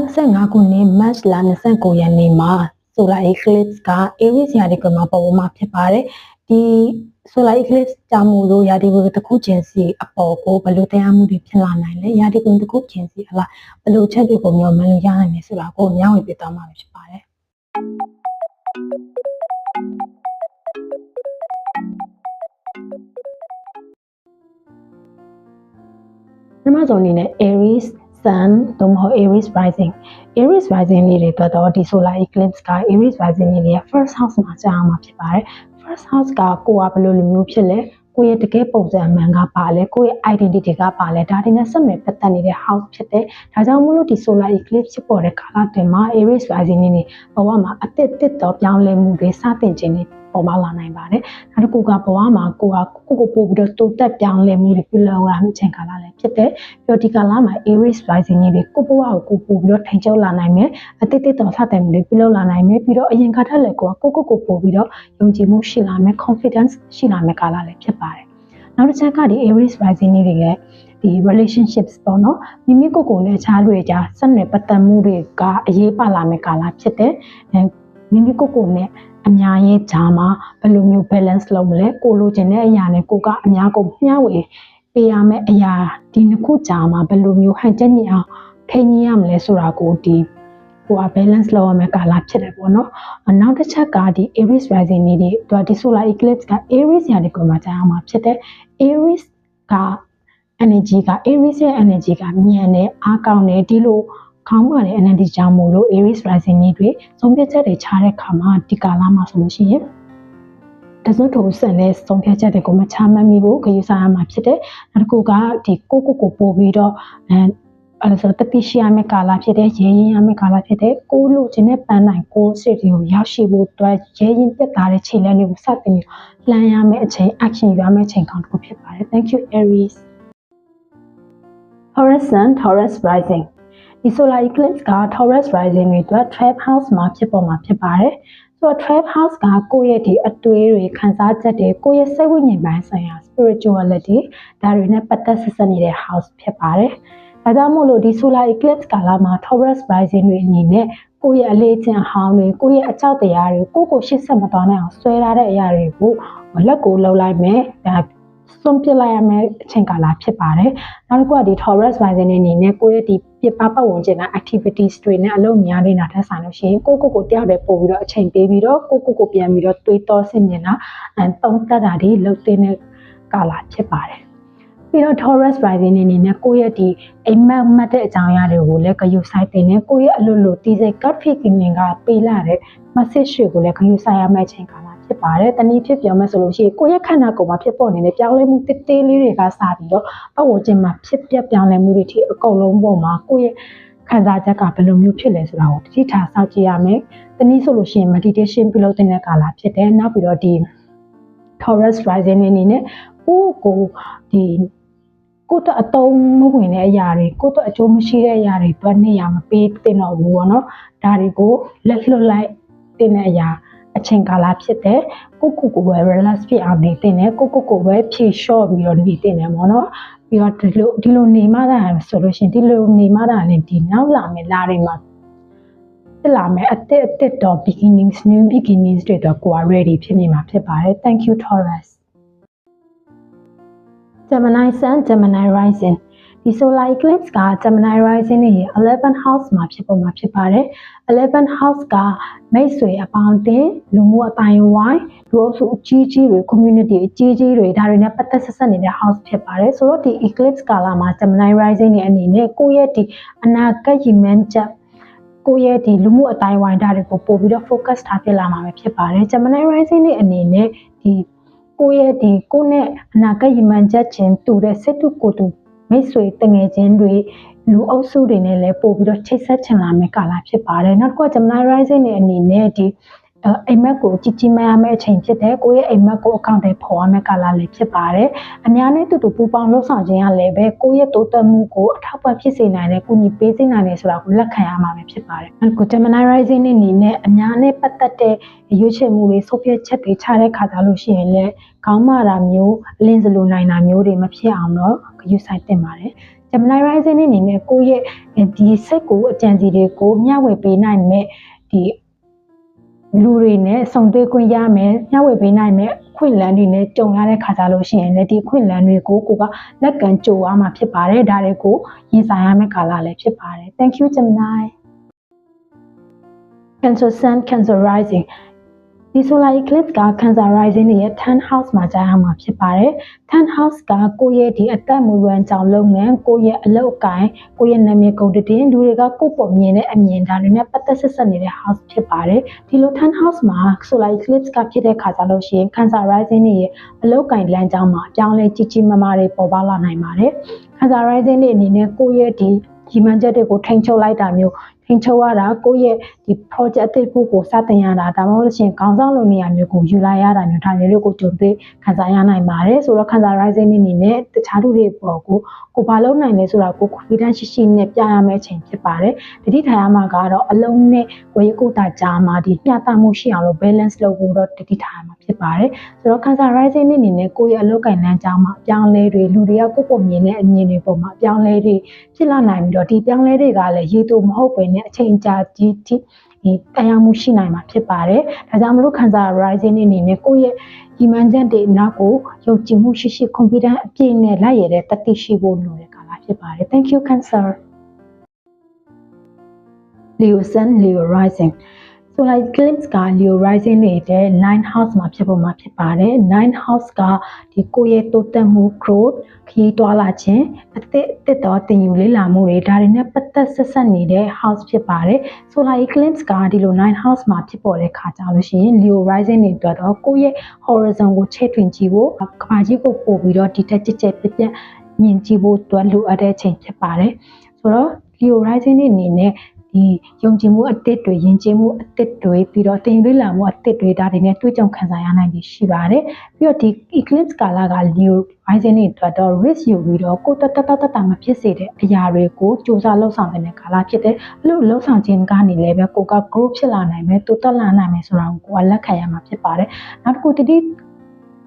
25ခုနှစ် March လ29ရက်နေ့မှာ solar eclipse က Aries ရာသီကွန်မှာပေါ်ပေါ်မှာဖြစ်ပါတယ်ဒီ solar eclipse ကြောင့်မို့လို့ရာသီကွန်တစ်ခုချင်းစီအပေါ်ကိုဘယ်လိုတရားမှုတွေဖြစ်လာနိုင်လဲရာသီကွန်တစ်ခုချင်းစီဟလာဘယ်လိုချက်တွေကိုမျှော်မှန်းလို့ရနိုင်လဲဆိုတာကိုမျှဝေပြသွားမှာဖြစ်ပါတယ်ပထမဆုံးအနေနဲ့ Aries Sun သို့မဟုတ် Aries Rising Aries Rising လေးတွေတွေ့တော့ဒီ solar eclipse က Aries Rising လေးတွေရဲ့ first house မှာကြာအောင်မှာဖြစ်ပါတယ် first house ကကိုကဘယ်လိုလိုမျိုးဖြစ်လဲကိုရဲ့တကယ်ပုံစံအမှန်ကပါလဲကိုရဲ့ identity ကပါလဲဒါတွေနဲ့ဆက်နွယ်ပတ်သက်နေတဲ့ house ဖြစ်တယ်ဒါကြောင့်မို့လို့ဒီ solar eclipse ဖြစ်ပေါ်တဲ့ကာလတွင်မှာ Aries rising နေနေဘဝမှာအသစ်တစ်တော်ပြောင်းလဲမှုတွေစတင်ခြင်းတွေ ပေါ်ပေါလာနိုင်ပါတယ်။နောက်တစ်ခုကဘဝမှာကိုကကိုကိုပို့ပြီးတော့တိုးတက်ပြောင်းလဲမှုတွေပြုလုပ်ရမယ့်ချိန်ကာလလည်းဖြစ်တယ်။ပြီးတော့ဒီကာလမှာ Aries rising တွေကိုဘဝကိုကိုပို့ပြီးတော့ထိန်ချုပ်လာနိုင်မယ်။အတိတ်တိတော်စတဲ့မှုတွေပြုလုပ်လာနိုင်မယ်။ပြီးတော့အရင်ကထက်လည်းကိုကကိုကိုကိုပို့ပြီးတော့ယုံကြည်မှုရှိလာမယ် confidence ရှိလာမယ်ကာလလည်းဖြစ်ပါတယ်။နောက်တစ်ချက်ကဒီ Aries rising တွေရဲ့ဒီ relationships ပေါ့နော်မိမိကိုယ်ကိုယ်နဲ့ခြားတွေကြားဆက်နွယ်ပတ်သက်မှုတွေကအရေးပါလာမယ့်ကာလဖြစ်တယ်။ မိမိကိုယ်ကိုယ်နဲ့အများရဲ့ဂျာမှာဘယ်လိုမျိုး balance လုပ်မလဲကိုလိုချင်တဲ့အရာနဲ့ကိုကအများကိုမျှဝေပေးရမယ့်အရာဒီနှစ်ခုဂျာမှာဘယ်လိုမျိုးဟန်ချက်ညအောင်ထိန်းညရမလဲဆိုတာကိုဒီကိုက balance လုပ်ရမယ့်ကာလဖြစ်တယ်ပေါ့နော်။နောက်တစ်ချက်ကဒီ Aries rising နေဒီသူကဒီ solar eclipse က Aries ရာဒီကိုမှကြာအောင်မှာဖြစ်တယ်။ Aries က energy က Aries ရဲ့ energy ကမြန်တယ်အားကောင်းတယ်ဒီလို ခေါင်းပါတဲ့ energy ကြောင့်မို့လို့ Aries rising နေ့တွေဆုံးဖြတ်ချက်တွေချတဲ့အခါမှာဒီကာလမှာဆိုလို့ရှိရင်တစွတ်ထုံဆန်တဲ့ဆုံးဖြတ်ချက်တွေကိုမချမှတ်မိဖို့ခရီးစားရမှာဖြစ်တယ်။နောက်တစ်ခုကဒီကိုကိုကိုပို့ပြီးတော့အဲအဲ့ဆိုတတိရှိရမယ့်ကာလဖြစ်တဲ့ရဲရင်ရမယ့်ကာလဖြစ်တဲ့ကိုလို့ခြင်းနဲ့ပန်းနိုင်ကိုစစ်တီကိုရောက်ရှိဖို့အတွက်ရဲရင်ပြတ်သားတဲ့ခြေလှမ်းတွေကိုစတင်ပြီးလှမ်းရမယ့်အချိန် action ယူရမယ့်အချိန်ကောင်းတစ်ခုဖြစ်ပါတယ် thank you aries Taurus Sun Taurus Rising ဒီ solar eclipse က Taurus rising တွေအတွက် trap house မှာဖြစ်ပေါ်မှာဖြစ်ပါတယ်။ဆိုတော့ trap house ကကိုယ့်ရဲ့ဒီအတွေးတွေခံစားချက်တွေကိုယ့်ရဲ့စိတ်ဝိညာဉ်ပိုင်းဆိုင်ရာ spirituality ဒါတွေနဲ့ပတ်သက်ဆက်စပ်နေတဲ့ house ဖြစ်ပါတယ်။ဒါကြောင့်မို့လို့ဒီ solar eclipse ကာလမှာ Taurus rising တွေအနေနဲ့ကိုယ့်ရဲ့အလေးကျင့်ဟောင်းတွေကိုယ့်ရဲ့အကြောက်တရားတွေကိုကိုယ့်ကိုရှေ့ဆက်မသွားနိုင်အောင်ဆွဲထားတဲ့အရာတွေကိုလက်ကိုလှုပ်လိုက်မယ်ဒါစွန့်ပစ်လိုက်ရမယ့်အချိန်ကာလဖြစ်ပါတယ်။နောက်တစ်ခုကဒီ Taurus rising အနေနဲ့ကိုယ့်ရဲ့ဒီ ပြပပတ်ဝန်းကျင်က activities တွေနဲ့အလုပ်များနေတာထက်ဆိုင်လို့ရှိရင်ကိုကိုကိုတယောက်တည်းပို့ပြီးတော့အချိန်ပေးပြီးတော့ကိုကိုကိုပြန်ပြီးတော့တွေးတောဆင်မြင်တာအဲသုံးသပ်တာတွေလုပ်တဲ့ကာလဖြစ်ပါတယ်။ပြီးတော့ Taurus rising အနေနဲ့ကိုယ့်ရဲ့ဒီအိမ်မက်မှတ်တဲ့အကြောင်းအရာတွေကိုလည်းဂရုစိုက်တင်နေကိုယ့်ရဲ့အလိုလိုတီးစိတ် gut feeling ကပေးလာတဲ့ message တွေကိုလည်းဂရုစိုက်ရမယ့်အချိန်ကာလ ဖြစ်ပါတယ်။တနည်းဖြစ်ပြောမယ်ဆိုလို့ရှိရင်ကိုယ့်ရဲ့ခန္ဓာကိုယ်မှာဖြစ်ပေါ်နေတဲ့ပြောင်းလဲမှုတစ်သေးလေးတွေကစပြီးတော့ပတ်ဝန်းကျင်မှာဖြစ်ပျက်ပြောင်းလဲမှုတွေထိအကုန်လုံးပေါ်မှာကိုယ့်ရဲ့ခံစားချက်ကဘယ်လိုမျိုးဖြစ်လဲဆိုတာကိုတတိထားစောင့်ကြည့်ရမယ်။တနည်းဆိုလို့ရှိရင် meditation ပြုလုပ်တဲ့ကာလဖြစ်တယ်။နောက်ပြီးတော့ဒီ Taurus rising အနေနဲ့ကိုယ့်ကိုဒီကိုယ့်တအတုံးမဝင်တဲ့အရာတွေကိုယ့်တအကျိုးမရှိတဲ့အရာတွေတွက်နေရမပေးတင်တော့ဘူးပေါ့နော်။ဒါတွေကိုလက်လွတ်လိုက်တင်တဲ့အရာ အချိန်ကာလဖြစ်တဲ့ကိုကိုကိုပဲ relax ဖြစ်အောင်နေတင်တယ်ကိုကိုကိုပဲဖြေလျှော့ပြီးတော့နေတင်တယ်ပေါ့နော်ပြီးတော့ဒီလိုဒီလိုနေမှသာဆိုလို့ရှင်ဒီလိုနေမှသာလည်းဒီနောက်လာမယ့်လတွေမှာတက်လာမယ့်အသစ်အသစ်တော့ beginnings new beginnings တွေတော့ကိုယ် ready ဖြစ်နေမှာဖြစ်ပါတယ် thank you Taurus Gemini Sun Gemini Rising ဒီ solar eclipse က Gemini rising ရဲ့11 house မှာဖြစ်ပေါ်မှာဖြစ်ပါတယ်11 house ကမိတ်ဆွေအပေါင်းအသင်းလူမှုအတိုင်းဝိုင်းလူအုပ်စုအကြီးကြီးတွေ community အကြီးကြီးတွေဒါတွေနဲ့ပတ်သက်ဆက်ဆက်နေတဲ့ house ဖြစ်ပါတယ်ဆိုတော့ဒီ eclipse ကာလမှာ Gemini rising ရဲ့အနေနဲ့ကိုယ့်ရဲ့ဒီအနာဂတ်ရည်မှန်းချက်ကိုယ့်ရဲ့ဒီလူမှုအတိုင်းဝိုင်းဒါတွေကိုပို့ပြီးတော့ focus ထားပြလာမှာပဲဖြစ်ပါတယ် Gemini rising ရဲ့အနေနဲ့ဒီကိုယ့်ရဲ့ဒီကိုယ့်နဲ့အနာဂတ်ရည်မှန်းချက်ချင်းတူတဲ့စိတ်တူကိုယ်တူ မိတ်ဆွေတငယ်ချင်းတွေလူအုပ်စုတွေနဲ့လည်းပို့ပြီးတော့ချိတ်ဆက်ချင်လာမယ့်ကာလဖြစ်ပါတယ်နောက်တစ်ခုက Gemini rising နဲ့အနေနဲ့ဒီအိမ်မက်ကိုကြည်ကြည်မရမယ့်အချိန်ဖြစ်တယ်ကိုယ့်ရဲ့အိမ်မက်ကိုအကောင့်တွေဖော်ရမယ့်ကာလလေးဖြစ်ပါတယ်အများနဲ့တူတူပူပေါင်းလှုပ်ဆောင်ခြင်းရလည်းပဲကိုယ့်ရဲ့တိုးတက်မှုကိုအထောက်ပံ့ဖြစ်စေနိုင်တဲ့ကုညီပေးစေနိုင်တယ်ဆိုတာကိုလက်ခံရမှာပဲဖြစ်ပါတယ်အခု Gemini rising နဲ့အနေနဲ့အများနဲ့ပတ်သက်တဲ့ရွေးချယ်မှုတွေဆုံးဖြတ်ချက်တွေချတဲ့ခါကြလို့ရှိရင်လည်းခေါင်းမာတာမျိုးအလင်းစလိုနိုင်တာမျိုးတွေမဖြစ်အောင်တော့ ဂရုစိုက်တင်ပါတယ် Gemini rising အနေနဲ့ကိုယ့်ရဲ့ဒီစိတ်ကိုအကြံစီတွေကိုမျှဝေပေးနိုင်မဲ့ဒီလူတွေနဲ့ဆုံတွေ့ခွင့်ရမယ်မျှဝေပေးနိုင်မဲ့ခွင့်လန်းတွေနဲ့ကြုံရတဲ့ခါကြလို့ရှိရင်လည်းဒီခွင့်လန်းတွေကိုကိုကလက်ကမ်းကြိုရမှာဖြစ်ပါတယ်ဒါတွေကိုရင်ဆိုင်ရမယ့်ကာလလည်းဖြစ်ပါတယ် Thank you Gemini Cancer Sun Cancer Rising ဒီ solar eclipse က Cancer Rising ရဲ့ 10 house မှာကြာရမှာဖြစ်ပါတယ်။10 house ကကိုယ့်ရဲ့ဒီအသက်မူရန်ကြောင့်လုပ်ငန်းကိုယ့်ရဲ့အလုပ်အကိုင်ကိုယ့်ရဲ့နာမည်ကုန်တင်လူတွေကကိုယ့်ပေါ်မြင်တဲ့အမြင်ဒါတွေနဲ့ပတ်သက်ဆက်ဆက်နေတဲ့ house ဖြစ်ပါတယ်။ဒီလို10 house မှာ solar eclipse ကဖြစ်တဲ့ခါကြလို့ရှိရင် Cancer Rising ရဲ့အလုပ်ကိုင်လမ်းကြောင်းမှာအပြောင်းအလဲကြီးကြီးမားမားတွေပေါ်ပေါက်လာနိုင်ပါတယ်။ Cancer Rising တွေအနေနဲ့ကိုယ့်ရဲ့ဒီဒီမှန်ချက်တွေကိုထိန်းချုပ်လိုက်တာမျိုးထိန်းချုပ်ရတာကိုယ့်ရဲ့ ဒီ project အသစ်ဖို့ကိုစတင်ရတာဒါမှမဟုတ်လို့ရှိရင်ခေါင်းဆောင်လိုနေရာမျိုးကိုယူလိုက်ရတာမျိုးဒါမျိုးတွေကိုကြုံတွေ့ခံစားရနိုင်ပါတယ်ဆိုတော့ခံစား rising အနေနဲ့တခြားလူတွေပေါ်ကိုကိုဘာလုပ်နိုင်လဲဆိုတာကို confidence ရှိရှိနဲ့ပြရမယ့်အချိန်ဖြစ်ပါတယ်တတိထားရမှာကတော့အလုံးနဲ့ဝေကိုတာကြားမှာဒီမျှတမှုရှိအောင်လို့ balance လုပ်ဖို့တော့တတိထားရမှာဖြစ်ပါတယ်ဆိုတော့ခံစား rising အနေနဲ့ကိုယ့်ရဲ့အလုပ်ကိုင်လမ်းကြောင်းမှာအပြောင်းလဲတွေလူတွေကကိုယ့်ပုံမြင်တဲ့အမြင်တွေပေါ်မှာအပြောင်းလဲတွေဖြစ်လာနိုင်ပြီးတော့ဒီပြောင်းလဲတွေကလည်းရေတူမဟုတ်ဘဲနဲ့အချိန်ကြာကြီးထိ ဒီတရားမှုရှိနိုင်မှာဖြစ်ပါတယ်။ဒါကြောင့်မလို့ခံစား rising အနေနဲ့ကိုယ့်ရဲ့ဒီမှန်ချက်တွေနောက်ကိုယုံကြည်မှုရှိရှိ confidence အပြည့်နဲ့လိုက်ရတဲ့တတိရှိဖို့လိုတဲ့ကာလဖြစ်ပါတယ်။ Thank you cancer Leo Sun Leo Rising solar eclipse က Leo rising နေတဲ့ nine house မှာဖြစ်ပေါ်မှာဖြစ်ပါတယ်။ nine house ကဒီကိုယ့်ရဲ့တိုးတက်မှု growth ခရီးတွာလာခြင်းအသစ်အသစ်တော့တင်ယူလေ့လာမှုတွေဒါတွေနဲ့ပတ်သက်ဆက်ဆက်နေတဲ့ house ဖြစ်ပါတယ်။ solar eclipse ကဒီလို nine house မှာဖြစ်ပေါ်တဲ့ခါကြလို့ရှိရင် Leo rising တွေအတွက်တော့ကိုယ့်ရဲ့ horizon ကိုချဲ့ထွင်ကြည့်ဖို့ကဘာကြီးကိုပို့ပြီးတော့ဒီတက်ကြက်ကြက်ပြပြမြင်ကြည့်ဖို့အတွက်လိုအပ်တဲ့အချိန်ဖြစ်ပါတယ်။ဆိုတော့ Leo rising တွေအနေနဲ့ ဒီယုံကြည်မှုအသစ်တွေယဉ်ကျေးမှုအသစ်တွေပြီးတော့တင်သွင်းလာမှုအသစ်တွေဒါတွေနဲ့တွေ့ကြုံခံစားရနိုင်ပြီးရှိပါတယ်ပြီးတော့ဒီ eclipse ကာလက Leo rising တွေအတွက်တော့ risk ယူပြီးတော့ကိုတတတတတမဖြစ်စေတဲ့အရာတွေကိုစူးစမ်းလှုပ်ဆောင်တဲ့ကာလဖြစ်တယ်အဲ့လိုလှုပ်ဆောင်ခြင်းကနေလည်းပဲကိုက group ဖြစ်လာနိုင်မယ်တိုးတက်လာနိုင်မယ်ဆိုတာကိုကိုကလက်ခံရမှာဖြစ်ပါတယ်နောက်တစ်ခုတတိ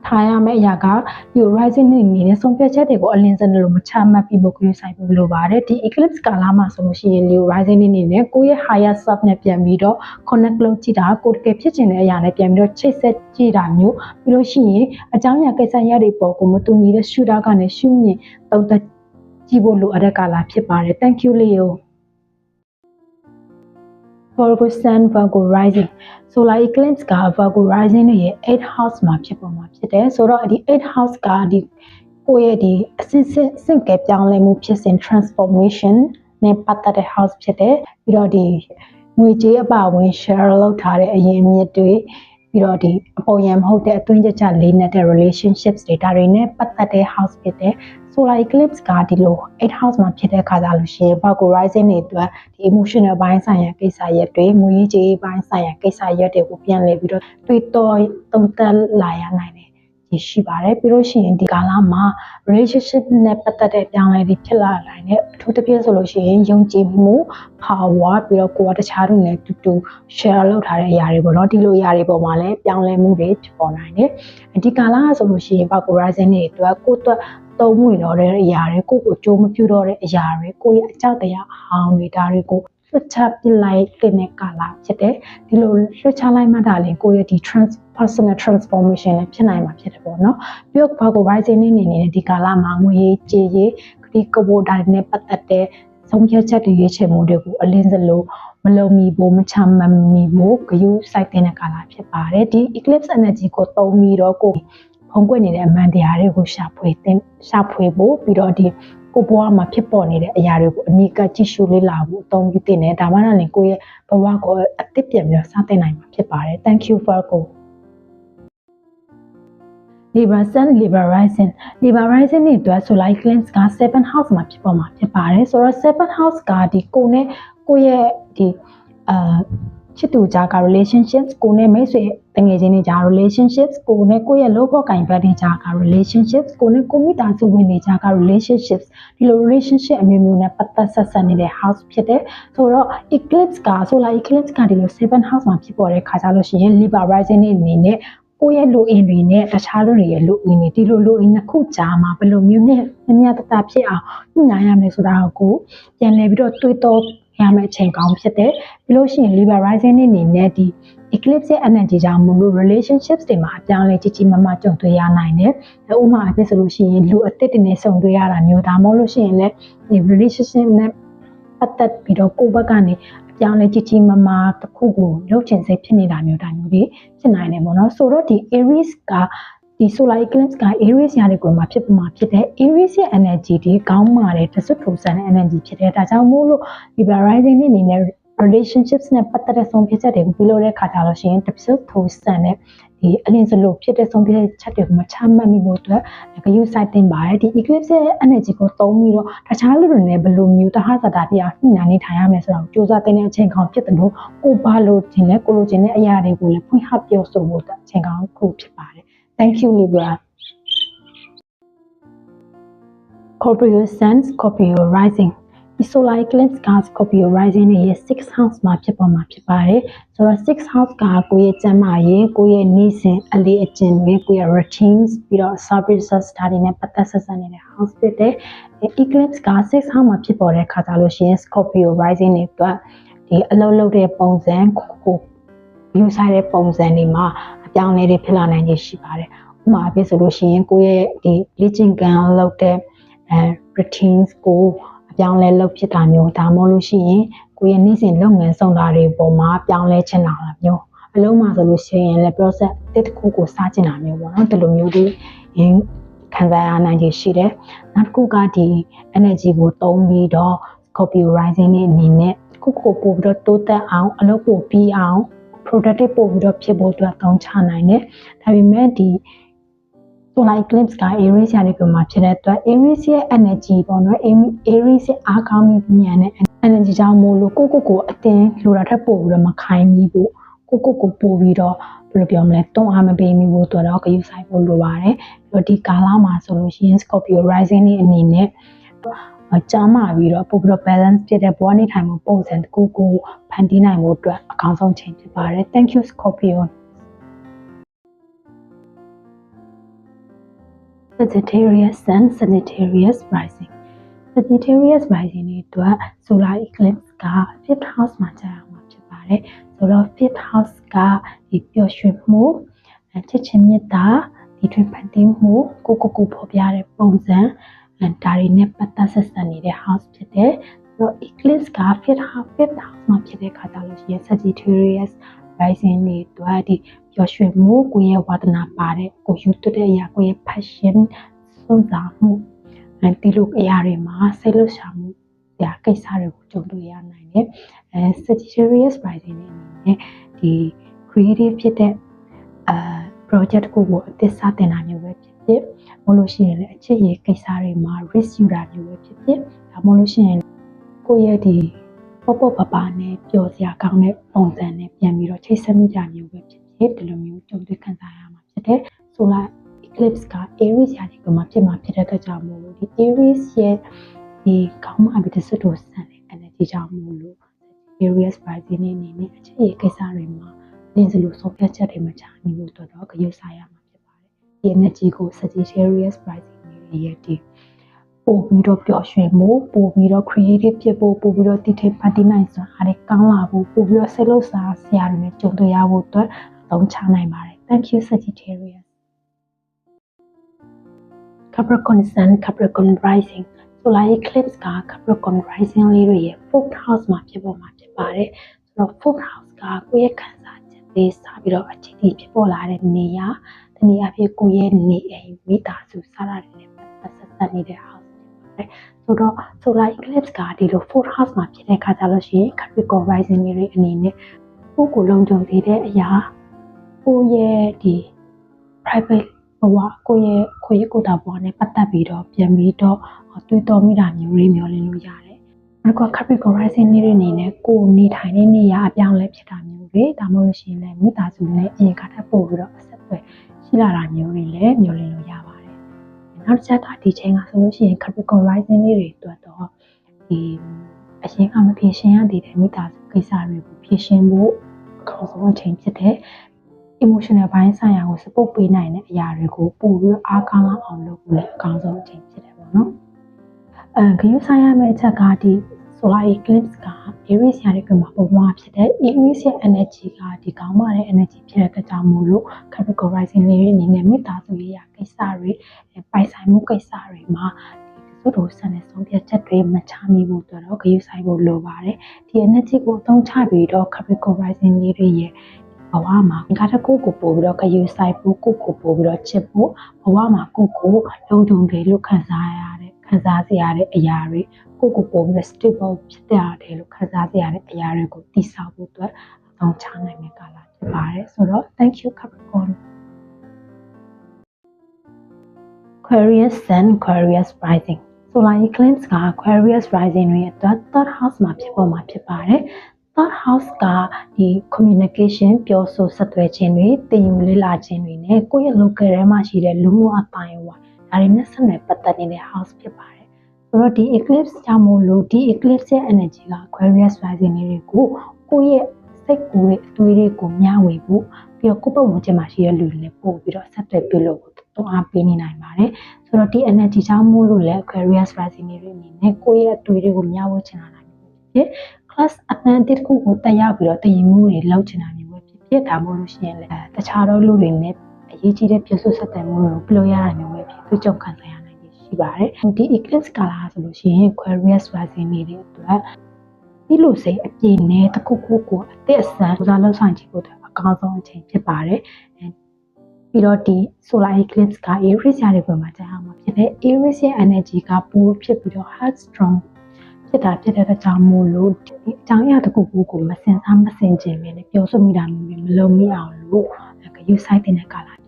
ထားရမယ့်အရာကဒီ rising နေနေတဲ့ဆုံးဖြတ်ချက်တွေကိုအလင်းစံလို့မချမှတ်ပြီးဖို့ကြိုးဆိုင်ဖို့လိုပါတယ်ဒီ eclipse ကာလမှာဆိုလို့ရှိရင် Leo rising နေနဲ့ကိုယ့်ရဲ့ higher self နဲ့ပြန်ပြီးတော့ connect လုပ်ကြည့်တာကိုတကယ်ဖြစ်ချင်တဲ့အရာနဲ့ပြန်ပြီးတော့ချိတ်ဆက်ကြည့်တာမျိုးပြီးလို့ရှိရင်အကြောင်းအရာကိစ္စရပ်တွေပေါ်ကိုမတူညီတဲ့ shooter ကနေရှုမြင်သုံးသပ်ကြည့်ဖို့လိုအပ်တဲ့ကာလဖြစ်ပါတယ် thank you Leo Virgo Sun Virgo Rising solar eclipse က Virgo Rising ရဲ့8 house မှာဖြစ်ပေါ်မှာဖြစ်တယ်ဆိုတော့ဒီ8 house ကဒီကိုယ့်ရဲ့ဒီအစစ်စစ်စင့်ကဲပြောင်းလဲမှုဖြစ်စဉ် transformation နဲ့ပတ်သက်တဲ့ house ဖြစ်တယ်ပြီးတော့ဒီငွေကြေးအပါဝင် share လုပ်ထားတဲ့အရင်အမြစ်တွေပြီးတော့ဒီအပေါ်ယံမဟုတ်တဲ့အသွင်ကြကြလေးနဲ့တဲ့ relationships တွေဒါတွေနဲ့ပတ်သက်တဲ့ house ဖြစ်တယ် solar eclipse ကဒီလို8 house မှာဖြစ်တဲ့ခါကြလို့ရှိရင် Virgo rising တွေအတွက်ဒီ emotional ဘိုင်းဆိုင်ရာကိစ္စရပ်တွေငွေကြေးဘိုင်းဆိုင်ရာကိစ္စရပ်တွေကိုပြန်လည်ပြီးတော့တွေးတောသုံးသပ်လာရနိုင်တယ်ရှိပါတယ်ပြီးလို့ရှိရင်ဒီကာလမှာ relationship နဲ့ပတ်သက်တဲ့ပြောင်းလဲပြီးဖြစ်လာနိုင်တယ်အထူးသဖြင့်ဆိုလို့ရှိရင်ယုံကြည်မှု power ပြီးတော့ကိုယ်ကတခြားသူနဲ့တူတူ share လုပ်ထားတဲ့အရာတွေပေါ့နော်ဒီလိုအရာတွေပေါ်မှာလည်းပြောင်းလဲမှုတွေဖြစ်ပေါ်နိုင်တယ်ဒီကာလဆိုလို့ရှိရင် Virgo rising တွေအတွက်ကိုယ့်အတွက် သုံးဝင်တော့တဲ့အရာတွေကိုကိုကြိုးမပြူတော့တဲ့အရာတွေကိုယ့်ရဲ့အကြောက်တရားအဟောင်းတွေဒါတွေကိုလွတ်ချပစ်လိုက်တဲ့ကာလဖြစ်တယ်ဒီလိုလွတ်ချလိုက်မှဒါလည်းကိုယ့်ရဲ့ဒီ trans personal transformation နဲ့ဖြစ်နိုင်မှာဖြစ်တယ်ပေါ့နော်ပြီးတော့ Virgo rising နေနေဒီကာလမှာငွေရေးကြေးရေးခရီးကဘိုဒါတွေနဲ့ပတ်သက်တဲ့ဆုံးဖြတ်ချက်တွေရွေးချယ်မှုတွေကိုအလင်းစလို့မလုံမီဖို့မချမမီဖို့ဂယုစိုက်တဲ့ကာလဖြစ်ပါတယ်ဒီ eclipse energy ကိုသုံးပြီးတော့ကို ဖုံးကွယ်နေတဲ့အမှန်တရားတွေကိုရှာဖွေတင်ရှာဖွေဖို့ပြီးတော့ဒီကိုဘွားမှာဖြစ်ပေါ်နေတဲ့အရာတွေကိုအနိကကြည့်ရှုလေ့လာဖို့အသုံးပြုတင်တယ်ဒါမှလည်းကိုယ့်ရဲ့ဘဝကိုအသစ်ပြန်ပြီးစတင်နိုင်မှာဖြစ်ပါတယ် thank you Virgo Libra Sun Libra Rising Libra Rising နဲ့အတွက် Solar Eclipse က7 house မှာဖြစ်ပေါ်မှာဖြစ်ပါတယ်ဆိုတော့7 house ကဒီကိုနဲ့ကိုရဲ့ဒီအာ ချစ်သူကြားက relationships ကိုနဲ့မိတ်ဆွေတငယ်ချင်းတွေကြား relationships ကိုနဲ့ကိုယ့်ရဲ့လောကကင်ဘက်တွေကြားက relationships ကိုနဲ့ကိုမိသားစုဝင်တွေကြားက relationships ဒီလို relationship အမျိုးမျိုးနဲ့ပတ်သက်ဆက်ဆက်နေတဲ့ house ဖြစ်တယ်ဆိုတော့ eclipse က solar eclipse ကဒီလို7 house မှာဖြစ်ပေါ်တဲ့ခါကြလို့ရှိရင် Libra rising နေအနေနဲ့ ကိုယ့်ရဲ့လိုအင်တွေနဲ့တခြားလူတွေရဲ့လိုအင်တွေဒီလိုလိုအင်နှစ်ခုကြားမှာဘယ်လိုမျိုးနဲ့မြမြတတဖြစ်အောင်ညှိနှိုင်းရမယ်ဆိုတာကိုပြန်လည်ပြီးတော့တွေးတောရမယ့်အချိန်ကောင်းဖြစ်တယ်ပြီးလို့ရှိရင် liberalizing အနေနဲ့ဒီ eclipse ရဲ့ energy ကြောင့်မလို့ relationships တွေမှာအပြောင်းအလဲကြီးကြီးမားမားကြုံတွေ့ရနိုင်တယ်။ဥပမာအဖြစ်ဆိုလို့ရှိရင်လူအသစ်တွေနဲ့ဆုံတွေ့ရတာမျိုးဒါမှမဟုတ်လို့ရှိရင်လည်းဒီ relationship နဲ့ပတ်သက်ပြီးတော့ကိုယ့်ဘက်ကနေအ ပြောင်းအလဲကြီးကြီးမားမားတစ်ခုကိုလုပ်ချင်စိတ်ဖြစ်နေတာမျိုးဒါမျိုးတွေဖြစ်နိုင်တယ်ပေါ့နော်။ဆိုတော့ဒီ Aries ကဒီ solar eclipse က Aries ရာတွေကိုမှဖြစ်ပမှာဖြစ်တဲ့ Aries ရဲ့ energy ဒီကောင်းမာတဲ့တဆွတ်ထုံဆန်တဲ့ energy ဖြစ်တဲ့ဒါကြောင့်မို့လို့ Libra rising နဲ့အနေနဲ့ relationships နဲ့ပတ်သက်တဲ့ဆုံးဖြတ်ချက်တွေကိုပြုလုပ်တဲ့အခါကျတော့ရှင်တပစုထိုးဆန်တဲ့ဒီအလင်းစလို့ဖြစ်တဲ့ဆုံးဖြတ်ချက်တွေကိုမချမှတ်မိလို့အတွက်ဂရုစိုက်တင်ပါတယ်ဒီ eclipse ရဲ့ energy ကိုသုံးပြီးတော့တခြားလူတွေနဲ့ဘယ်လိုမျိုးတဟဇာတာပြအောင်ညှိနှိုင်းနေထိုင်ရမလဲဆိုတာကိုစူးစမ်းတဲ့အချိန်ကောင်းဖြစ်တယ်လို့ကိုပါလို့ခြင်းနဲ့ကိုလိုခြင်းတဲ့အရာတွေကိုလည်းဖွင့်ဟပြောဆိုဖို့အချိန်ကောင်းခုဖြစ်ပါတယ် thank you libra Scorpio Sun Scorpio Rising ဒီ solar eclipse က Scorpio rising ရဲ့6 house မှာဖြစ်ပေါ်မှာဖြစ်ပါတယ်ဆိုတော့6 house ကကိုယ့်ရဲ့ကျန်းမာရေးကိုယ့်ရဲ့နေ့စဉ်အလေးအကျင့်တွေကိုယ့်ရဲ့ routines ပြီးတော့ services ဒါတွေနဲ့ပတ်သက်ဆက်ဆံနေတဲ့ house ဖြစ်တဲ့ eclipse က6 house မှာဖြစ်ပေါ်တဲ့ခါကြလို့ရှိရင် Scorpio rising တွေအတွက်ဒီအလုပ်လုပ်တဲ့ပုံစံကိုကိုယူဆိုင်တဲ့ပုံစံတွေမှာအပြောင်းအလဲတွေဖြစ်လာနိုင်ခြေရှိပါတယ်ဥပမာအဖြစ်ဆိုလို့ရှိရင်ကိုယ့်ရဲ့ဒီလေ့ကျင့်ခန်းလုပ်တဲ့အဲ routines ကို အပြောင်းလဲလုပ်ဖြစ်တာမျိုးဒါမှမဟုတ်လို့ရှိရင်ကိုယ့်ရဲ့နေ့စဉ်လုပ်ငန်းဆောင်တာတွေပေါ်မှာပြောင်းလဲချင်တာလားမျိုးအလုံးမှာဆိုလို့ရှိရင်လည်း process တစ်တစ်ခုကိုစားချင်တာမျိုးပေါ့နော်ဒီလိုမျိုးတွေရင်ခံစားရနိုင်ခြေရှိတယ်နောက်တစ်ခုကဒီ energy ကိုသုံးပြီးတော့ Scorpio rising နဲ့အနေနဲ့ခုခုပို့ပြီးတော့တိုးတက်အောင်အလုပ်ပို့ပြီးအောင် productive ပို့ပြီးတော့ဖြစ်ဖို့အတွက်သုံးချနိုင်တယ်ဒါပေမဲ့ဒီ solar eclipse က Aries ရာနေပုံမှာဖြစ်တဲ့အတွက် Aries ရဲ့ energy ပေါ့နော် Aries ရဲ့အားကောင်းမှုဉာဏ်နဲ့ energy ကြောင့်မို့လို့ကိုကိုကိုအတင်းလိုတာထက်ပိုပြီးတော့မခိုင်းမိဖို့ကိုကိုကိုပို့ပြီးတော့ဘယ်လိုပြောမလဲတွန်းအားမပေးမိဖို့တော့ဂရုစိုက်ဖို့လိုပါတယ်ပြီးတော့ဒီကာလမှာဆိုလို့ရှိရင် Scorpio rising နေအနေနဲ့ကြောင်းမာပြီးတော့ပို့ပြီးတော့ balance ဖြစ်တဲ့ဘဝနေထိုင်မှုပုံစံတစ်ခုကိုဖန်တီးနိုင်ဖို့အတွက်အကောင်းဆုံးချိန်ဖြစ်ပါတယ် thank you Scorpio Sagittarius Sun Sagittarius Rising Sagittarius Rising တွေအတွက် Solar Eclipse က Fifth House မှာကြာမှာဖြစ်ပါတယ်ဆိုတော့ Fifth House ကဒီပျော်ရွှင်မှုချစ်ချင်းမြတ်တာဒီထွင်ဖန်တီးမှုကိုကိုကိုဖော်ပြတဲ့ပုံစံဒါတွေနဲ့ပတ်သက်ဆက်ဆံနေတဲ့ house ဖြစ်တယ်ဆိုတော့ eclipse က fifth house fifth house မှာဖြစ်တဲ့ခါကျလို့ရှိရင် Sagittarius rising တွေတွားဒီပျော်ရွှင်မှုကိုယ့်ရဲ့ဝါသနာပါတဲ့ကိုယူသွတဲ့အရာကိုယ့်ရဲ့ passion စွန့်စားမှုအဲဒီလိုအရာတွေမှာစိတ်လှုပ်ရှားမှုပြကိစ္စတွေကိုကြုံတွေ့ရနိုင်တယ်အဲ Sagittarius rising တွေအနေနဲ့ဒီ creative ဖြစ်တဲ့အာ project ကိုကိုအသစ်စတင်တာမျိုးပဲဖြစ်ဖြစ်မလို့ရှိရင်လည်းအချစ်ရဲ့ကိစ္စတွေမှာ risk ယူတာမျိုးပဲဖြစ်ဖြစ်ဒါမှမဟုတ်လို့ရှိရင်ကိုယ့်ရဲ့ဒီ ပေါ့ပေါ့ပပနဲ့ပျော်စရာကောင်းတဲ့ပုံစံနဲ့ပြန်ပြီးတော့ချိတ်ဆက်မိတာမျိုးပဲဖြစ်ဖြစ်ဒီလိုမျိုးကြုံတွေ့ခံစားရမှာဖြစ်တယ်ဆိုလာ eclipse က Aries ရာသီကမှာဖြစ်မှာဖြစ်တဲ့အတွက်ကြောင့်မို့လို့ဒီ Aries ရဲ့ဒီကောင်းမှပြီးတဲ့ဆွတ်တို့ဆန်တဲ့ energy ကြောင့်မို့လို့ Aries rising နေနေနဲ့အချစ်ရဲ့ကိစ္စတွေမှာလင်းစလို့ဆုံးဖြတ်ချက်တွေမချနိုင်ဘူးတော့တော့ကြရွစားရမှာဖြစ်ပါတယ်ဒီ energy ကို Sagittarius rising နေရဲ့ဒီ ပို့ပြီးတော့ပျော်ရွှင်ဖို့ပို့ပြီးတော့ creative ဖြစ်ဖို့ပို့ပြီးတော့တည်ထပါတီနိုင်စွာအားတွေကောင်းလာဖို့ပို့ပြီးတော့စိတ်လှုပ်ရှားစရာတွေနဲ့ကြုံတွေ့ရဖို့အတွက်အသုံးချနိုင်ပါတယ် thank you Sagittarius Capricorn Sun Capricorn Rising Solar Eclipse က Capricorn Rising လေးတွေရဲ့ fourth house မှာဖြစ်ပေါ်မှာဖြစ်ပါတယ်ဆိုတော့ fourth house ကကိုယ့်ရဲ့ခံစားချက်လေးစပြီးတော့အခြေအနေဖြစ်ပေါ်လာတဲ့နေရာတနည်းအားဖြင့်ကိုယ့်ရဲ့နေအိမ်မိသားစုစတာတွေနဲ့ပတ်သက်ဆက်နေတဲ့ house ဖြစ် ပါတယ်ဆိုတော့ solar eclipse ကဒီလို fourth house မှာဖြစ်တဲ့ခါကျလို့ရှိရင် Capricorn rising တွေအနေနဲ့ကိုယ့်ကိုလုံခြုံစေတဲ့အရာကိုယ့်ရဲ့ဒီ private ဘဝကိုယ့်ရဲ့ခွေးကိုယ်တာဘဝနဲ့ပတ်သက်ပြီးတော့ပြန်ပြီးတော့တွေးတောမိတာမျိုးတွေမျှော်လင့်လို့ရတယ်။နောက်က Capricorn rising နေ့တွေအနေနဲ့ကိုယ်နေထိုင်တဲ့နေရာအပြောင်းလဲဖြစ်တာမျိုးတွေဒါမှမဟုတ်လို့ရှိရင်လည်းမိသားစုနဲ့အရင်ကထပ်ပို့ပြီးတော့အဆက်အသွယ်ရှိလာတာမျိုးတွေလည်းမျှော်လင့်လို့ရပါတယ်။ နောက်တစ်ချက်ကဒီချိန်ကဆိုလို့ရှိရင် Capricorn rising နေ့တွေအတွက်တော့ဒီအရင်ကမဖြေရှင်းရသေးတဲ့မိသားစုကိစ္စတွေကိုဖြေရှင်းဖို့အကောင်းဆုံးအချိန်ဖြစ်တဲ့ emotional ဘိုင်းဆိုင်ရာကို support ပေးနိုင်တဲ့အရာတွေကိုပို့ပြီးတော့အားကောင်းအောင်လုပ်ဖို့လည်းအကောင်းဆုံးအချိန်ဖြစ်တယ်ပေါ့နော်။အဲခရုဆိုင်ရမယ့်အချက်ကဒီ solar eclipse က Aries ရာတွေကမှာပုံမှန်ဖြစ်တဲ့ Aries ရဲ့ energy ကဒီကောင်းမတဲ့ energy ဖြစ်တဲ့အတွက်ကြောင့်မို့လို့ Capricorn rising လေးတွေအနေနဲ့မိသားစုရေးရာကိစ္စတွေပိုင်ဆိုင်မှုကိစ္စတွေမှာဒီစုတို့ဆန်တဲ့ဆုံးဖြတ်ချက်တွေမချမိဖို့အတွက်တော့ဂရုစိုက်ဖို့လိုပါတယ်။ဒီ energy ကိုအသုံးချပြီးတော့ Capricorn rising လေးတွေရဲ့ဘဝမှာငါတကူကိုပို့ပြီးတော့ဂရုစိုက်ဖို့ကိုကိုပို့ပြီးတော့ချစ်ဖို့ဘဝမှာကိုကိုလုံခြုံတယ်လို့ခံစားရတဲ့ခံစားစရာတဲ့အရာတွေ ကိုကိုပို့ပြီး stable ဖြစ်တယ်လို့ခံစားစရာတဲ့အရာတွေကိုတည်ဆောက်ဖို့အတွက်အသုံးချနိုင်တဲ့ကာလဖြစ်ပါတယ်ဆိုတော့ thank you Capricorn Aquarius Sun Aquarius Rising Solar eclipse က Aquarius Rising ရဲ့အတွက် third house မှာဖြစ်ပေါ်မှာဖြစ်ပါတယ် third house ကဒီ communication ပြောဆိုဆက်သွယ်ခြင်းတွေသင်ယူလေ့လာခြင်းတွေနဲ့ကိုယ့်ရဲ့ local ထဲမှာရှိတဲ့လူမှုအတိုင်းအဝိုင်းဒါတွေနဲ့ဆက်နွယ်ပတ်သက်နေတဲ့ house ဖြစ်ပါတယ် ဆိုတော့ဒီ eclipse ကြောင့်မို့လို့ဒီ eclipse ရဲ့ energy က Aquarius rising တွေကိုကိုယ့်ရဲ့စိတ်ကိုယ်ရဲ့အသွေးတွေကိုမျှဝေဖို့ပြီးတော့ကိုယ့်ဘဝဝင်ကျမှာရှိတဲ့လူတွေနဲ့ပို့ပြီးတော့ဆက်သွယ်ပြုလုပ်ဖို့တွန်းအားပေးနေနိုင်ပါတယ်ဆိုတော့ဒီ energy ကြောင့်မို့လို့လည်း Aquarius rising တွေအနေနဲ့ကိုယ့်ရဲ့အသွေးတွေကိုမျှဝေချင်တာနိုင်ဖြစ် class အတန်တစ်ခုကိုတက်ရောက်ပြီးတော့တည်မှုတွေလောက်ချင်တာမျိုးပဲဖြစ်ဖြစ်ဒါမှမဟုတ်လို့ရှိရင်လည်းတခြားသောလူတွေနဲ့အရေးကြီးတဲ့ပြည့်စုံဆက်တယ်မှုတွေကိုပြုလုပ်ရတာမျိုးပဲဖြစ်သူကြုံခံစား ရနိုင်ရှိပါတယ်ဒီ eclipse ကာလဆိုလို့ရှိရင် Aquarius rising နေတဲ့အတွက်ဒီလိုစိတ်အပြည့်နဲ့တခုခုကိုအသက်အဆန်းစူးစမ်းလှုပ်ဆောင်ကြည့်ဖို့အတွက်အကောင်းဆုံးအချိန်ဖြစ်ပါတယ်ပြီးတော့ဒီ solar eclipse က Aries ရာတွေပေါ်မှာကြာအောင်ဖြစ်တဲ့ Aries ရဲ့ energy ကပိုဖြစ်ပြီးတော့ heart strong ဖြစ်တာဖြစ်တဲ့အတွက်ကြောင့်မို့လို့ဒီအကြောင်းအရာတစ်ခုခုကိုမစင်စားမစင်ကျင်ပဲနဲ့ပြောဆိုမိတာမျိုးတွေမလုံးမိအောင်လို့ဂရုစိုက်တဲ့ကာလဖြစ်ပါတယ်။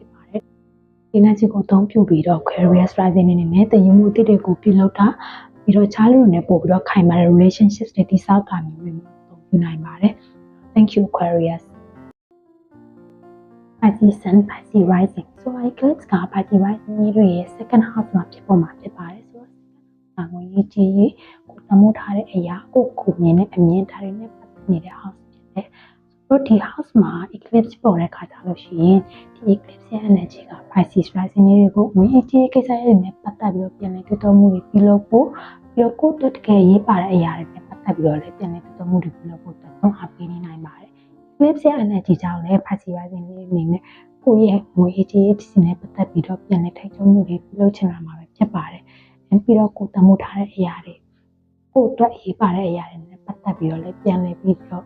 ဒီနေ့ချီကိုတုံးပြပြီးတော့ Aquarius rising အနေနဲ့တည်ရင်မှုအတိတ်တွေကိုပြုလုပ်တာပြီးတော့ချားလူတွေနဲ့ပို့ပြီးတော့ခိုင်မာတဲ့ relationships တွေတိစောက်တာမျိုးတွေမှာတုံးပြနိုင်ပါတယ်။ Thank you Aquarius Pisces Sun Pisces Rising ဆိုတော့ eclipse က Pisces Rising ရဲ့ second house မှာဖြစ်ပေါ်မှာဖြစ်ပါတယ်ဆိုတော့အငွေရေးကြီးရေးကိုတမိုးထားတဲ့အရာကိုခုမြင်တဲ့အမြင်ဒါတွေနဲ့ပတ်သက်နေတဲ့ house ဖြစ်တယ်။ဆို တော့ဒီ house မှာ eclipse ပေါ်တဲ့ခါကျလို့ရှိရင်ဒီ eclipse ရဲ့ energy က Pisces Rising တွေကိုငွေရေးကြီးရေးကိစ္စတွေနဲ့ပတ်သက်ပြီးတော့ပြန်လည်တွေ့တော့မှုတွေပြုလုပ်ဖို့ပြီးတော့ကိုယ့်အတွက်တကယ်ရေးပါတဲ့အရာတွေနဲ့ပတ်သက်ပြီးတော့လည်းပြန်လည်တွေ့တော့မှုတွေပြုလုပ်ဖို့တုံ့အားပေးနေနိုင်ပါတယ်။ eclipse ရဲ့ energy ကြောင့်လည်း Pisces Rising တွေအနေနဲ့ကိုယ့်ရဲ့ငွေရေးကြီးရေးစီနဲ့ပတ်သက်ပြီးတော့ပြန်လည်ထိချုံမှုတွေပြုလုပ်ချင်တာမှာပဲဖြစ်ပါတယ်။ပြီးတော့ကိုတမိုးထားတဲ့အရာတွေကိုအတွက်ရေးပါတဲ့အရာတွေနဲ့ပတ်သက်ပြီးတော့လည်းပြန်လည်ပြီးတော့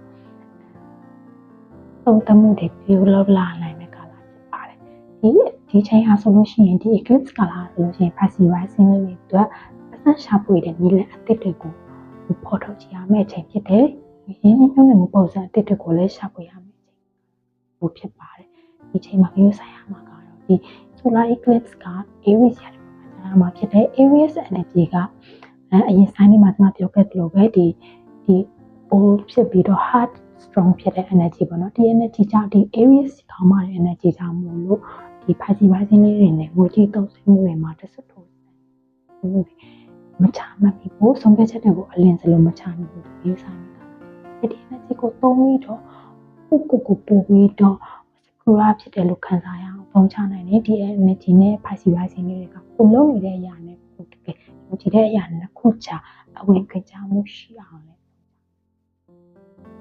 သုံးသမှုတွေပြုလုပ်လာနိုင်တဲ့ကာလဖြစ်ပါတယ်ဒီဒီချိန်ဟာဆိုလို့ရှိရင်ဒီ eclipse ကာလဆိုလို့ရှိရင် passive rising လေးတွေအတွက်ပတ်သက်ရှာဖွေတဲ့နည်းလမ်းအသစ်တွေကိုဖော်ထုတ်ကြည့်ရမယ့်အချိန်ဖြစ်တယ်ရင်းနှီးမြှုပ်နှံမှုပုံစံအသစ်တွေကိုလည်းရှာဖွေရမယ့်အချိန်ဘူးဖြစ်ပါတယ်ဒီချိန်မှာမျိုးဆိုင်ရမှာကတော့ဒီ solar eclipse က Aries ရာမှာဖြစ်တဲ့ Aries energy ကအရင်ဆိုင်မှာကျွန်မပြောခဲ့သလိုပဲဒီဒီ old ဖြစ်ပြီးတော့ heart strong ဖြစ်တဲ့ energy ပေါ့နော်ဒီ energy ကြောင့်ဒီ Aries ခေါင်းမတဲ့ energy ကြောင့်မို့လို့ဒီ Pisces rising လေးတွေနဲ့ငွေကြေးသုံးစွဲမှုတွေမှာတဆထိုးမချမှတ်ပြီးဘူးဆုံးဖြတ်ချက်တွေကိုအလင်းစလုံးမချနိုင်ဘူးဒီဆိုင်ကဒီ energy ကိုသုံးပြီးတော့ကိုကိုကိုပို့ပြီးတော့ secure ဖြစ်တယ်လို့ခံစားရအောင်ပုံချနိုင်တယ်ဒီ energy နဲ့ Pisces rising တွေကကိုလုံးနေတဲ့အရာနဲ့ကိုတကယ်ယုံကြည်တဲ့အရာနဲ့ခုချအဝင်ကြမှုရှိအောင်လေ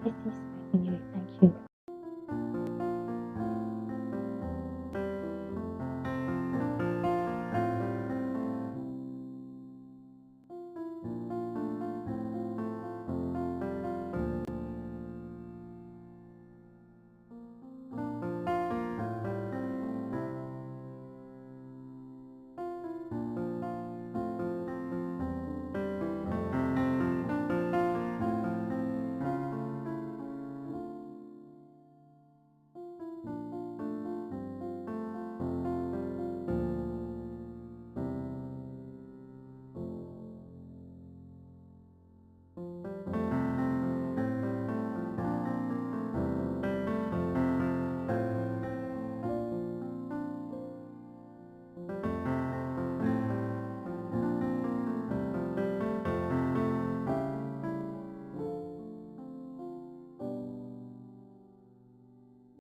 Pisces rising တွေ